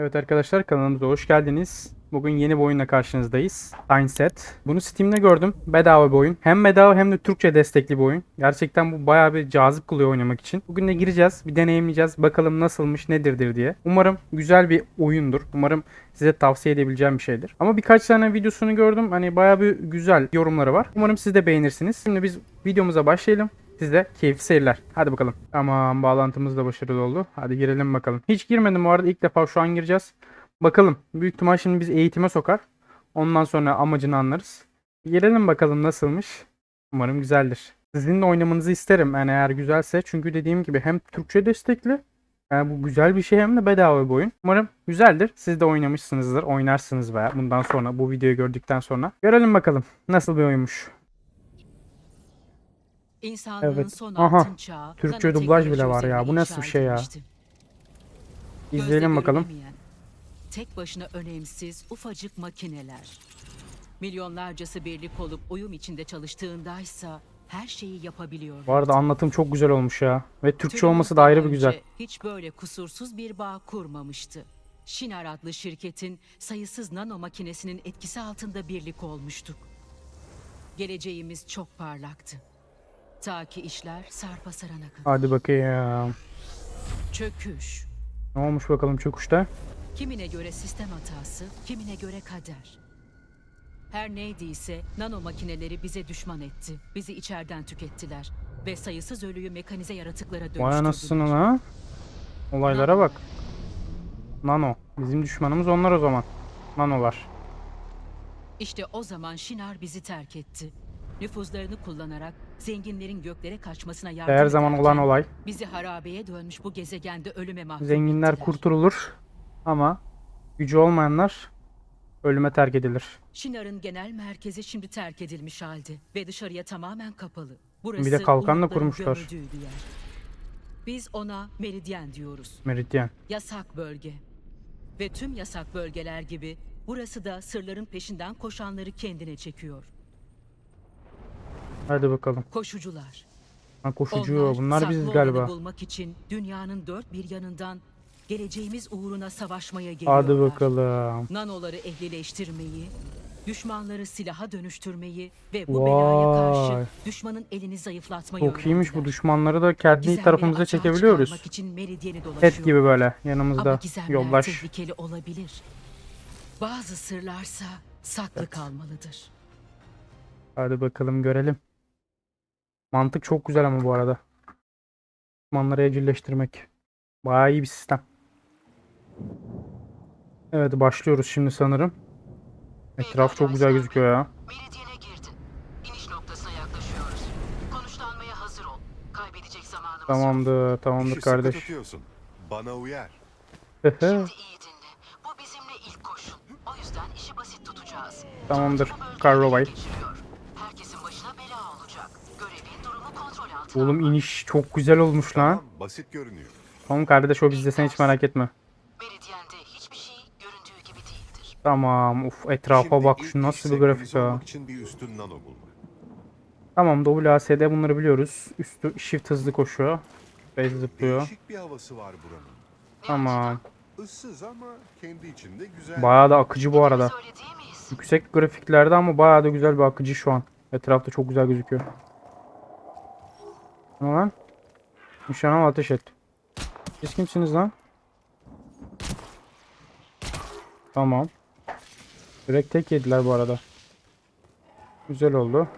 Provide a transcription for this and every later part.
Evet arkadaşlar kanalımıza hoş geldiniz. Bugün yeni bir oyunla karşınızdayız. Mindset. Bunu Steam'de gördüm. Bedava bir oyun. Hem bedava hem de Türkçe destekli bir oyun. Gerçekten bu bayağı bir cazip kılıyor oynamak için. Bugün de gireceğiz, bir deneyimleyeceğiz. Bakalım nasılmış, nedirdir diye. Umarım güzel bir oyundur. Umarım size tavsiye edebileceğim bir şeydir. Ama birkaç tane videosunu gördüm. Hani bayağı bir güzel yorumları var. Umarım siz de beğenirsiniz. Şimdi biz videomuza başlayalım. Size keyifli seyirler. Hadi bakalım. Tamam bağlantımız da başarılı oldu. Hadi girelim bakalım. Hiç girmedim bu arada ilk defa şu an gireceğiz. Bakalım. Büyük ihtimal şimdi biz eğitime sokar. Ondan sonra amacını anlarız. Girelim bakalım nasılmış. Umarım güzeldir. Sizin de oynamanızı isterim yani eğer güzelse. Çünkü dediğim gibi hem Türkçe destekli. Yani bu güzel bir şey hem de bedava bir oyun. Umarım güzeldir. Siz de oynamışsınızdır. Oynarsınız veya bundan sonra bu videoyu gördükten sonra. Görelim bakalım nasıl bir oyunmuş. İnsanlığın Evet. son Aha. altın çağı Türkçe dublaj bile var ya. Bu nasıl bir şey ya? İzleyelim bakalım. Tek başına önemsiz ufacık makineler. Milyonlarcası birlik olup uyum içinde çalıştığındaysa her şeyi yapabiliyor. Bu arada anlatım çok güzel olmuş ya. Ve Türkçe Türümüz olması da ayrı bir güzel. Hiç böyle kusursuz bir bağ kurmamıştı. Shinar adlı şirketin sayısız nano makinesinin etkisi altında birlik olmuştuk. Geleceğimiz çok parlaktı. Ta ki işler sarpa sarana kadar. Hadi bakayım. Çöküş. Ne olmuş bakalım çöküşte? Kimine göre sistem hatası, kimine göre kader. Her neydiyse nano makineleri bize düşman etti. Bizi içeriden tükettiler. Ve sayısız ölüyü mekanize yaratıklara dönüştürdüler. Vay anasını ha. Olaylara bak. Nano. Bizim düşmanımız onlar o zaman. Nanolar. İşte o zaman Shinar bizi terk etti. Nüfuzlarını kullanarak zenginlerin göklere kaçmasına yardım Her zaman ederken olan olay. Bizi harabeye dönmüş bu gezegende ölüme mahkum Zenginler ettiler. kurtulur ama gücü olmayanlar ölüme terk edilir. Shinar'ın genel merkezi şimdi terk edilmiş halde ve dışarıya tamamen kapalı. Burası Bir de kalkan da umutların kurmuşlar. gömüldüğü bir yer. Biz ona meridyen diyoruz. Meridyen. Yasak bölge. Ve tüm yasak bölgeler gibi burası da sırların peşinden koşanları kendine çekiyor. Hadi bakalım. Koşucular. Ha, koşucu. Onlar Bunlar saklı biziz olanı galiba. bulmak için dünyanın dört bir yanından geleceğimiz uğruna savaşmaya geliyorlar. Hadi bakalım. Nanoları ehlileştirmeyi, düşmanları silaha dönüştürmeyi ve bu belaya Vay. karşı düşmanın elini zayıflatmayı Çok iyiymiş bu öğrendiler. düşmanları da kendi Gizemleri tarafımıza açığa çekebiliyoruz. çıkarmak için dolaşıyor. Pet gibi böyle Ama yanımızda gizemler yoldaş. tehlikeli olabilir. Bazı sırlarsa saklı kalmalıdır. Hadi bakalım görelim. Mantık çok güzel ama bu arada. Düşmanları evcilleştirmek. Bayağı iyi bir sistem. Evet başlıyoruz şimdi sanırım. Etraf çok güzel gözüküyor ya. Meridyene girdin. İniş noktasına yaklaşıyoruz. Konuşlanmaya hazır ol. Kaybedecek zamanımız Tamamdır, tamamdır İşi kardeş. tutuyorsun. Bana uyar. Şimdi iyi dinle. Bu bizimle ilk koşul. O yüzden işi basit tutacağız. Tamamdır, geçiriyor. Oğlum iniş çok güzel olmuş lan. Basit görünüyor. Tamam kardeş o bizde sen hiç merak etme. Meridyende hiçbir şey göründüğü gibi değildir. Tamam uf etrafa Şimdi bak şu nasıl bir grafik ya. için bir üstün nano bulmak. Tamam WASD bunları biliyoruz. Üstü shift hızlı koşuyor. Base zıplıyor. Değişik bir havası var buranın. Tamam. Issız ama kendi içinde güzel. Bayağı da akıcı bu arada. Yüksek grafiklerde ama bayağı da güzel bir akıcı şu an. Etrafta çok güzel gözüküyor. Ne lan? Nişan al ateş et. Siz kimsiniz lan? Tamam. Direkt tek yediler bu arada. Güzel oldu.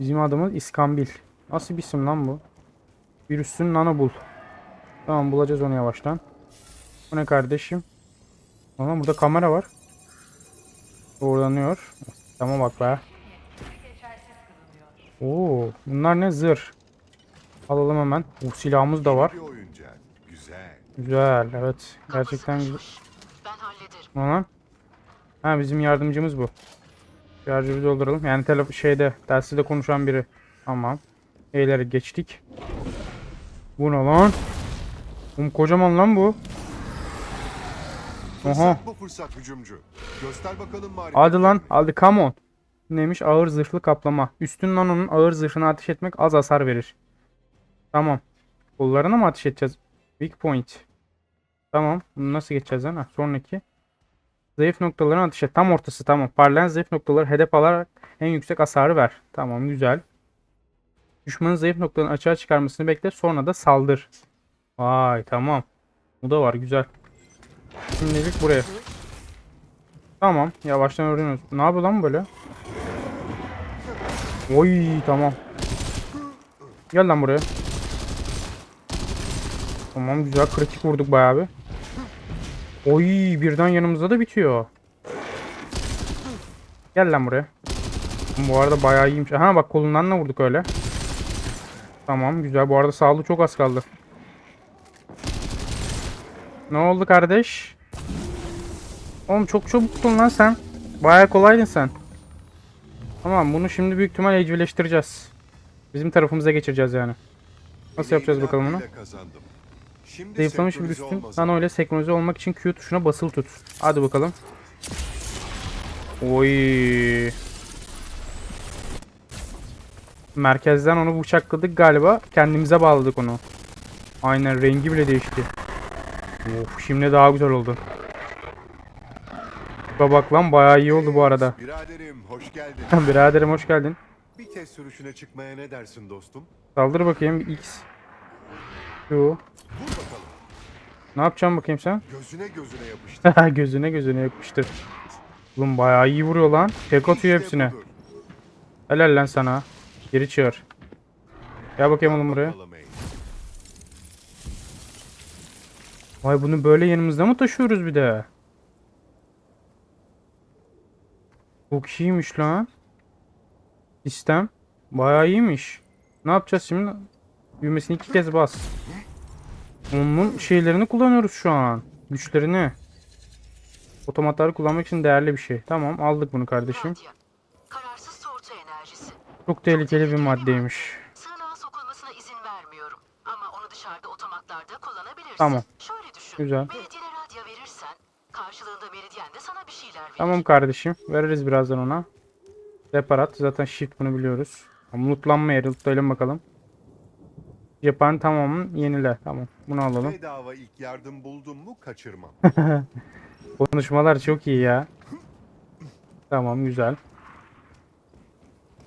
Bizim adımız İskambil. Nasıl bir isim lan bu? Bir üstün nano bul. Tamam bulacağız onu yavaştan. Bu ne kardeşim? Ama burada kamera var. Doğrulanıyor. Tamam bak be. Oo, bunlar ne zırh. Alalım hemen. Bu silahımız da var. Güzel. Güzel, evet. Gerçekten güzel. Ben hallederim. Ne lan? Ha bizim yardımcımız bu. Şarjı dolduralım. Yani telefon şeyde derste de konuşan biri. Tamam. Eğleri geçtik. Bu ne lan? Oğlum kocaman lan bu. Aha. Fırsat bu fırsat hücumcu. Göster bakalım marifetlerini. Hadi lan hadi come on. Neymiş ağır zırhlı kaplama. Üstün nanonun ağır zırhına ateş etmek az hasar verir. Tamam. Kollarına mı ateş edeceğiz? Weak point. Tamam. Bunu nasıl geçeceğiz lan? Sonraki. Zayıf noktaların atışı. Tam ortası tamam. Parlayan zayıf noktaları hedef alarak en yüksek hasarı ver. Tamam güzel. Düşmanın zayıf noktalarını açığa çıkarmasını bekle. Sonra da saldır. Vay tamam. Bu da var güzel. Şimdilik buraya. Tamam. Yavaştan öğreniyoruz. Ne yapıyor lan böyle? Oy tamam. Gel lan buraya. Tamam güzel kritik vurduk bayağı bir. Oy birden yanımızda da bitiyor. Gel lan buraya. Bu arada bayağı iyiymiş. Ha bak kolundan da vurduk öyle. Tamam güzel. Bu arada sağlığı çok az kaldı. Ne oldu kardeş? Oğlum çok çabuktun lan sen. Bayağı kolaydın sen. Tamam bunu şimdi büyük ihtimal evcilleştireceğiz. Bizim tarafımıza geçireceğiz yani. Nasıl yapacağız bakalım onu? Zayıflamış bir üstün nano ile senkronize olmak için Q tuşuna basılı tut. Hadi bakalım. Oy. Merkezden onu bıçakladık galiba. Kendimize bağladık onu. Aynen rengi bile değişti. Of şimdi daha güzel oldu. Şuna bak lan bayağı iyi oldu bu arada. Biraderim hoş geldin. Biraderim hoş geldin. Bir test sürüşüne çıkmaya ne dersin dostum? Saldır bakayım X. Q. Ne yapacağım bakayım sen? Gözüne gözüne yapıştır. gözüne gözüne yapıştır. Oğlum bayağı iyi vuruyor lan. Tek atıyor İşte hepsine. budur. Helal lan sana. Geri çığır. Gel bakayım oğlum buraya. Vay bunu böyle yanımızda mı taşıyoruz bir de? Çok iyiymiş lan. Sistem. Bayağı iyiymiş. Ne yapacağız şimdi? Düğmesini iki kez bas. Onun şeylerini kullanıyoruz şu an. Güçlerini. Otomatları kullanmak için değerli bir şey. Tamam aldık bunu kardeşim. Çok tehlikeli bir maddeymiş. Sığınağa sokulmasına izin vermiyorum. Ama onu dışarıda otomatlarda kullanabilirsin. Tamam. Şöyle düşün. Güzel. Meridyen'e radya verirsen karşılığında Meridyen de sana bir şeyler verir. Tamam kardeşim. Veririz birazdan ona. Reparat. Zaten shift bunu biliyoruz. Tamam, lootlanma yeri. Lootlayalım bakalım. Cephane tamamın yenile. Tamam. Bunu alalım. Bedava ilk yardım buldum mu kaçırmam. Konuşmalar çok iyi ya. Tamam güzel.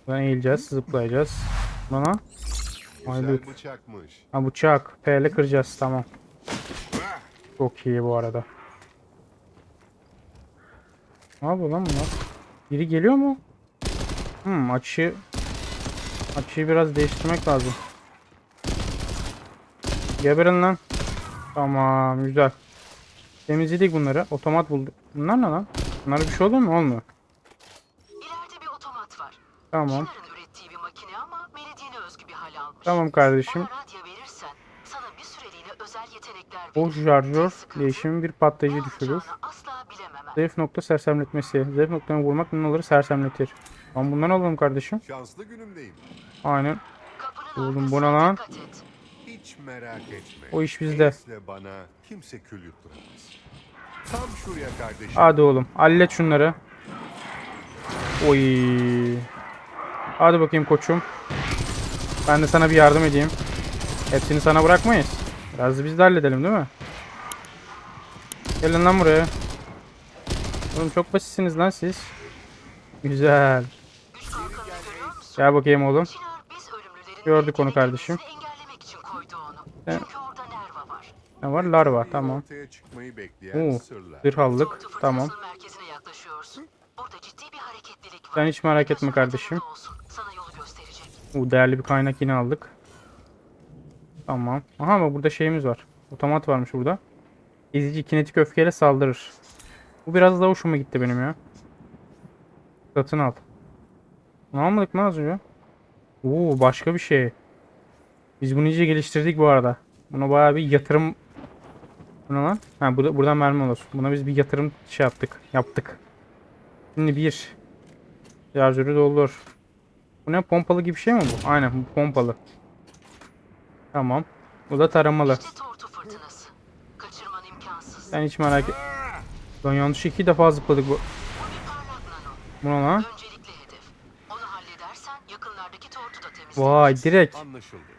Buradan eğileceğiz. Zıplayacağız. Bana. Güzel bıçakmış. Ha bıçak. P ile kıracağız. Tamam. Çok iyi bu arada. Ne yapıyor lan bunlar? Biri geliyor mu? Hmm açıyı açıyı biraz değiştirmek lazım. Geberin lan. Tamam güzel. Temizledik bunları. Otomat bulduk. Bunlar ne lan? Bunlara bir şey oluyor mu? Olmuyor. İleride bir otomat var. Tamam. Şinar'ın ürettiği bir makine ama Meridyen'e özgü bir hal almış. Tamam kardeşim. Ona radya verirsen sana bir süreliğine özel yetenekler verir. O şarjör Sıkıntı, değişimi bir ne patlayıcı düşürür. yapacağını asla bilememem. Zayıf nokta sersemletmesi. Zayıf noktaya vurmak nanoları sersemletir. Tamam bundan alalım kardeşim. Şanslı günümdeyim. Aynen. Kapının Oğlum, bu ne arkasına lan? dikkat et. Merak etme. O iş bizde. Enes'le bana kimse kül yutturamaz. Tam şuraya kardeşim. Hadi oğlum. Hallet şunları. Oy. Hadi bakayım koçum. Ben de sana bir yardım edeyim. Hepsini sana bırakmayız. Biraz da biz de halledelim değil mi? Gelin lan buraya. Oğlum çok basitsiniz lan siz. Güzel. Gel bakayım oğlum. Gördük onu kardeşim. Nerva var. Ne var? Larva. Tamam. Ortaya çıkmayı bekleyen Oo. sırlar. Tamam. bir hareketlilik var. Sen hiç merak etme kardeşim. yanında olsun. Sana yolu gösterecek. Bu değerli bir kaynak yine aldık. Tamam. Aha ama burada şeyimiz var. Otomat varmış burada. Ezici kinetik öfkeyle saldırır. Bu biraz daha hoşuma gitti benim ya. Satın al. Bunu almadık mı az önce? Oo başka bir şey. Biz bunu iyice geliştirdik bu arada. Buna bayağı bir yatırım... Bu ne lan? Ha burada, buradan mermi olur. Buna biz bir yatırım şey yaptık. Yaptık. Şimdi bir. Şarjörü doldur. Bu ne pompalı gibi bir şey mi bu? Aynen bu pompalı. Tamam. Bu da taramalı. İşte tortu fırtınası. Kaçırman imkansız. Sen hiç merak et. Ben yanlış iki defa zıpladık bu. Bu ne lan? Öncelikli hedef. Onu halledersen yakınlardaki tortu da temizlenir. Vay direkt. Anlaşıldı.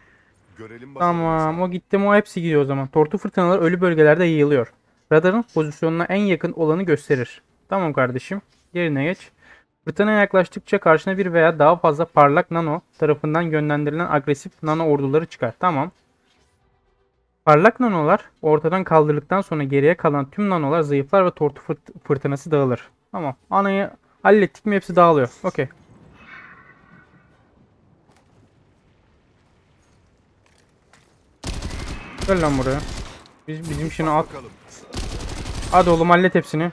Görelim bakalım. Tamam o gitti mi o hepsi gidiyor o zaman. Tortu fırtınaları ölü bölgelerde yayılıyor. Radarın pozisyonuna en yakın olanı gösterir. Tamam kardeşim. Yerine geç. Fırtınaya yaklaştıkça karşına bir veya daha fazla parlak nano tarafından yönlendirilen agresif nano orduları çıkar. Tamam. Parlak nanolar ortadan kaldırıldıktan sonra geriye kalan tüm nanolar zayıflar ve tortu fırt- fırtınası dağılır. Tamam. Anayı hallettik mi hepsi dağılıyor. Okey. Gel lan buraya. Biz, bizim şunu at. Hadi oğlum hallet hepsini.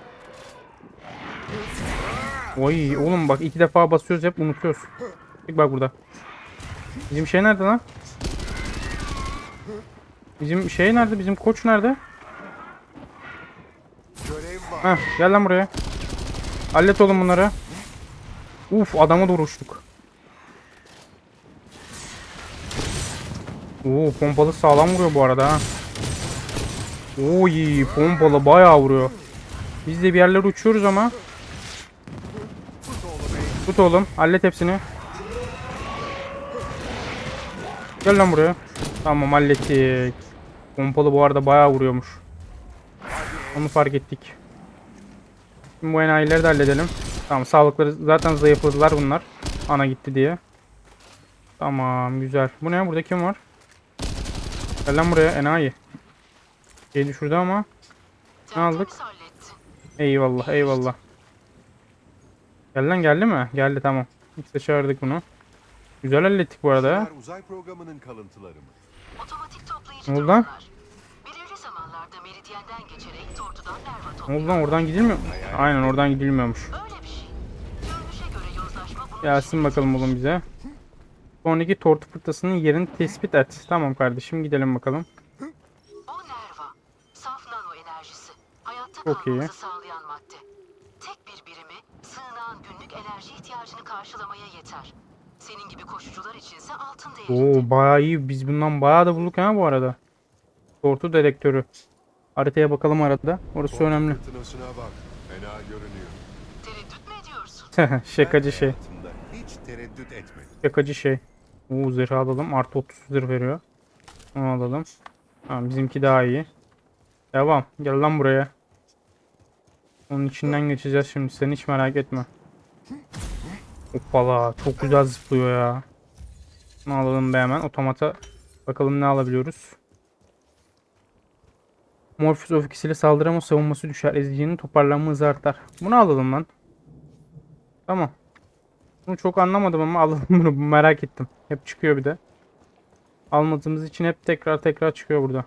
Oy oğlum bak iki defa basıyoruz hep unutuyoruz. Bak bak burada. Bizim şey nerede lan? Bizim şey nerede? Bizim koç nerede? Heh gel lan buraya. Hallet oğlum bunları. Uf adama doğru uçtuk. Oo pompalı sağlam vuruyor bu arada ha. Oy pompalı bayağı vuruyor. Biz de bir yerlere uçuyoruz ama. Tut oğlum hallet hepsini. Gel lan buraya. Tamam hallettik. Pompalı bu arada bayağı vuruyormuş. Onu fark ettik. Şimdi bu enayileri de halledelim. Tamam sağlıkları zaten zayıfladılar bunlar. Ana gitti diye. Tamam güzel. Bu ne? Burada kim var? Gel lan buraya enayi. Şey düşürdü ama. Ne aldık? Eyvallah eyvallah. Gel lan geldi mi? Geldi tamam. İşte çağırdık bunu. Güzel hallettik bu arada. uzay programının kalıntıları mı? Otomatik toplayıcı Ne oldu lan? dronlar. Belirli zamanlarda meridyenden geçerek tortudan nerva Ne topluyor. oldu lan oradan gidilmiyor mu? Aynen oradan gidilmiyormuş. Öyle bir şey. Görünüşe göre yozlaşma bunun Gelsin bakalım oğlum bize. Sonraki tortu fırtınasının yerini tespit et. Tamam kardeşim gidelim bakalım. O nerva. Saf nano enerjisi. Hayatta Çok iyi. sağlayan madde. Tek bir birimi sığınağın günlük enerji ihtiyacını karşılamaya yeter. Senin gibi koşucular içinse altın değerinde. Oo bayağı iyi. Biz bundan bayağı da bulduk ha bu arada. Tortu dedektörü. Haritaya bakalım arada. Orası önemli. Fırtınasına bak. Fena görünüyor. Tereddüt mü ediyorsun? Şakacı şey. hayatımda Hiç tereddüt etmedim. Şakacı şey. Oo zırh alalım. Artı 30 zırh veriyor. Onu alalım. Tamam bizimki daha iyi. Devam. Gel lan buraya. Onun içinden geçeceğiz şimdi. Sen hiç merak etme. Hoppala. Çok güzel zıplıyor ya. Bunu alalım be hemen. Otomata. Bakalım ne alabiliyoruz. Morpheus of ikisiyle saldırı ama savunması düşer. Ezicinin toparlanma hızı artar. Bunu alalım lan. Tamam. Bunu çok anlamadım ama alalım bunu merak ettim. Hep çıkıyor bir de. Almadığımız için hep tekrar tekrar çıkıyor burada.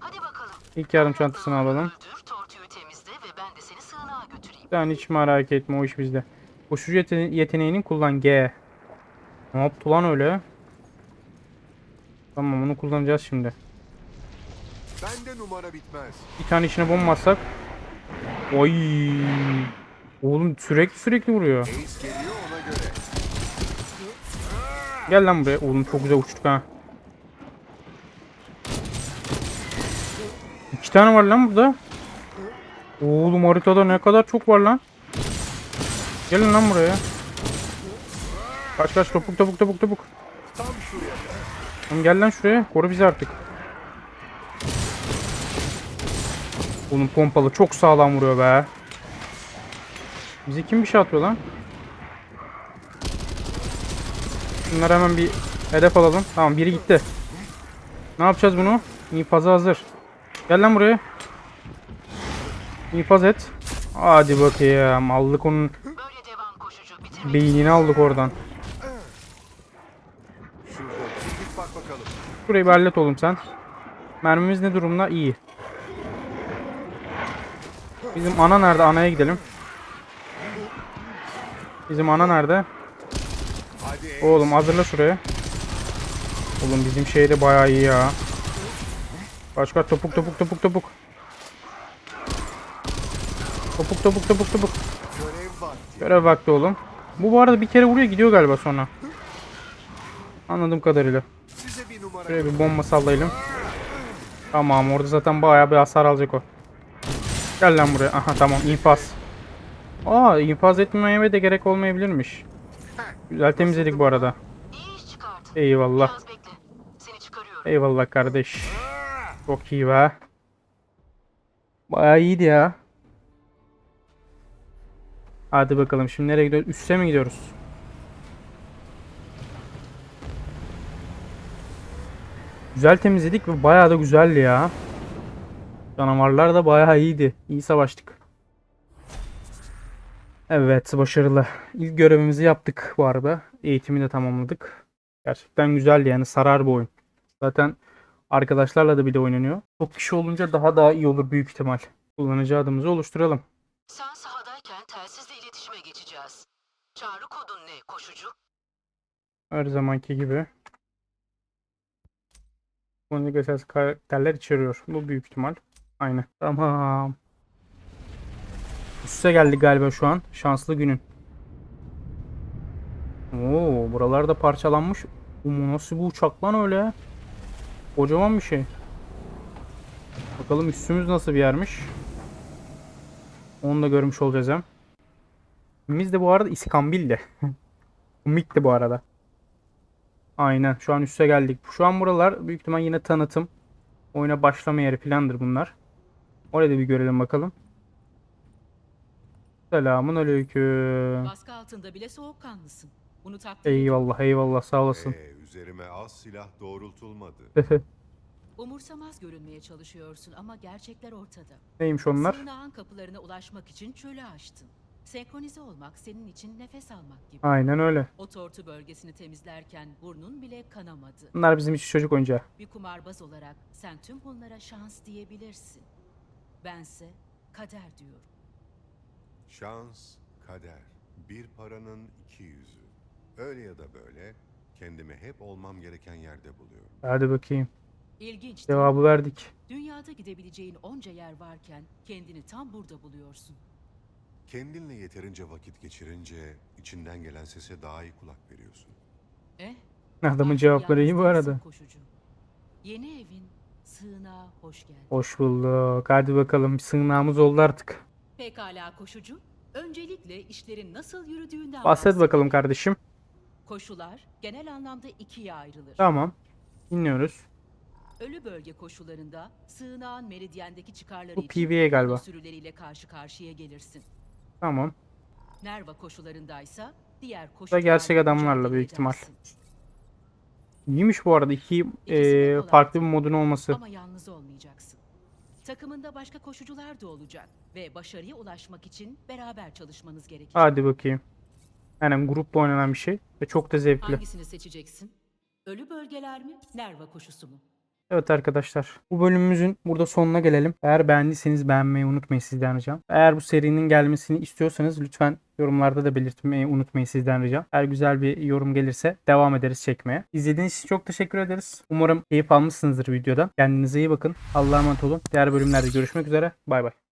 Hadi bakalım. İlk yardım çantasını alalım. Öldür, tortuyu temizle ve ben de seni sığınağa götüreyim. Sen hiç merak etme o iş bizde. Koşucu yete- yeteneğini kullan G. Ne yaptı lan öyle? Tamam onu kullanacağız şimdi. Bende numara bitmez. Bir tane içine bomba atsak. Oy. Oğlum sürekli sürekli vuruyor. Gel lan buraya. Oğlum çok güzel uçtuk ha. İki tane var lan burada. Oğlum haritada ne kadar çok var lan. Gelin lan buraya. Kaç kaç topuk topuk topuk topuk. Oğlum gel lan şuraya. Koru bizi artık. Oğlum pompalı çok sağlam vuruyor be. Bize kim bir şey atıyor lan? Şunları hemen bir hedef alalım. Tamam biri gitti. Ne yapacağız bunu? İnfazı hazır. Gel lan buraya. İnfaz et. Hadi bakayım. Aldık onun beynini aldık oradan. Burayı bir hallet oğlum sen. Mermimiz ne durumda? İyi. Bizim ana nerede? Anaya gidelim. Bizim ana nerede? Oğlum hazırla şuraya. Oğlum bizim şey de bayağı iyi ya. Kaç kaç topuk topuk topuk topuk. Topuk topuk topuk topuk. Görev vakti oğlum. Bu bu arada bir kere vuruyor gidiyor galiba sonra. Anladığım kadarıyla. Şuraya bir bomba sallayalım. Tamam orada zaten bayağı bir hasar alacak o. Gel lan buraya. Aha tamam infaz. Aa infaz etmemeye de gerek olmayabilirmiş. Güzel temizledik bu arada. Eyvallah. Eyvallah kardeş. Çok iyi be. Bayağı iyiydi ya. Hadi bakalım şimdi nereye gidiyoruz? Üste mi gidiyoruz? Güzel temizledik ve bayağı da güzeldi ya. Canavarlar da bayağı iyiydi. İyi savaştık. Evet başarılı. İlk görevimizi yaptık bu arada. Eğitimi de tamamladık. Gerçekten güzeldi yani sarar bu oyun. Zaten arkadaşlarla da bir de oynanıyor. Çok kişi olunca daha da iyi olur büyük ihtimal. Kullanıcı adımızı oluşturalım. Sen sahadayken telsizle iletişime geçeceğiz. Çağrı kodun ne koşucu? Her zamanki gibi. Bunu esas karakterler içeriyor. Bu büyük ihtimal. Aynı. Tamam. Üste geldik galiba şu an. Şanslı günün. Oo, buralar da parçalanmış. Bu nasıl bu uçak lan öyle? Kocaman bir şey. Bakalım üstümüz nasıl bir yermiş. Onu da görmüş olacağız hem. Biz de bu arada İskambil'de. Komikti bu arada. Aynen. Şu an üste geldik. Şu an buralar büyük ihtimal yine tanıtım. Oyuna başlama yeri filandır bunlar. Oraya da bir görelim bakalım. Selamun aleyküm. Baskı altında bile soğukkanlısın. Bunu takdir Eyvallah eyvallah sağ olasın. Ee, üzerime az silah doğrultulmadı. Umursamaz görünmeye çalışıyorsun ama gerçekler ortada. Neymiş onlar? Sığınağın kapılarına ulaşmak için çölü aştın. Senkronize olmak senin için nefes almak gibi. Aynen öyle. O tortu bölgesini temizlerken burnun bile kanamadı. Bunlar bizim için çocuk oyuncağı. Bir kumarbaz olarak sen tüm bunlara şans diyebilirsin. Bense kader diyorum. Şans, kader. Bir paranın iki yüzü. Öyle ya da böyle kendimi hep olmam gereken yerde buluyorum. Hadi bakayım. İlginç değil mi? Cevabı verdik. Dünyada gidebileceğin onca yer varken kendini tam burada buluyorsun. Kendinle yeterince vakit geçirince içinden gelen sese daha iyi kulak veriyorsun. Eh, Adamın artık cevapları iyi bu değilsin arada. koşucu. Yeni evin sığınağa hoş geldin. Hoş bulduk. Hadi bakalım bir sığınağımız oldu artık. Pekala koşucu. Öncelikle işlerin nasıl yürüdüğünden Bahset bakalım kardeşim. Koşular genel anlamda ikiye ayrılır. Tamam. Dinliyoruz. Ölü bölge koşularında sığınağın meridyendeki çıkarları Bu PvE galiba. sürüleriyle karşı karşıya gelirsin. Tamam. Nerva koşularındaysa diğer Da koşucularla gerçek adamlarla büyük ihtimal. İyiymiş bu arada. İki kolay. farklı bir modun olması. Ama yalnız olmayacaksın. Takımında başka koşucular da olacak ve başarıya ulaşmak için beraber çalışmanız gerekecek. Hadi bakayım. Yani grupla oynanan bir şey ve çok da zevkli. Hangisini seçeceksin? Ölü bölgeler mi, Nerva koşusu mu? Evet arkadaşlar. Bu bölümümüzün burada sonuna gelelim. Eğer beğendiyseniz beğenmeyi unutmayın sizden ricam. Eğer bu serinin gelmesini istiyorsanız lütfen yorumlarda da belirtmeyi unutmayın sizden ricam. Eğer güzel bir yorum gelirse devam ederiz çekmeye. İzlediğiniz için çok teşekkür ederiz. Umarım keyif almışsınızdır videodan. Kendinize iyi bakın. Allah'a emanet olun. Diğer bölümlerde görüşmek üzere. Bay bay.